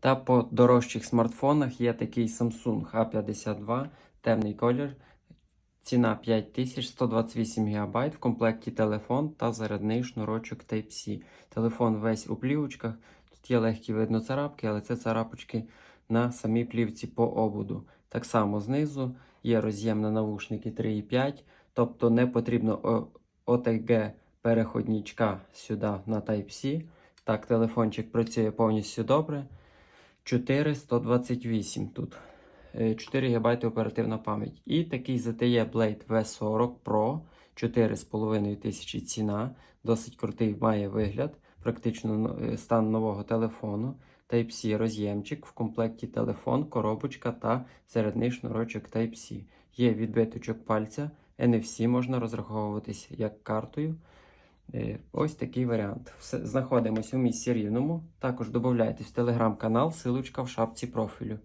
Та по дорожчих смартфонах є такий Samsung A52, темний колір. Ціна 5000, 128 ГБ, в комплекті телефон та зарядний шнурочок Type-C. Телефон весь у плівочках. Тут є легкі видно царапки, але це царапочки на самій плівці по ободу. Так само знизу є роз'єм на навушники 3,5, тобто не потрібно о- OTG переходничка сюди на Type-C. Так, телефончик працює повністю добре. 428 тут. Е, 4 ГБ оперативна пам'ять. І такий ZTE Blade V40 Pro 4,5 тисячі ціна. Досить крутий має вигляд. Практично е, стан нового телефону. Type-C роз'ємчик, в комплекті телефон, коробочка та зарядний шнурочок Type-C. Є відбиточок пальця, NFC можна розраховуватись як картою. Е, Ось такий варіант. Знаходимося у місці рівному. Також додайтесь в телеграм-канал, силочка в шапці профілю.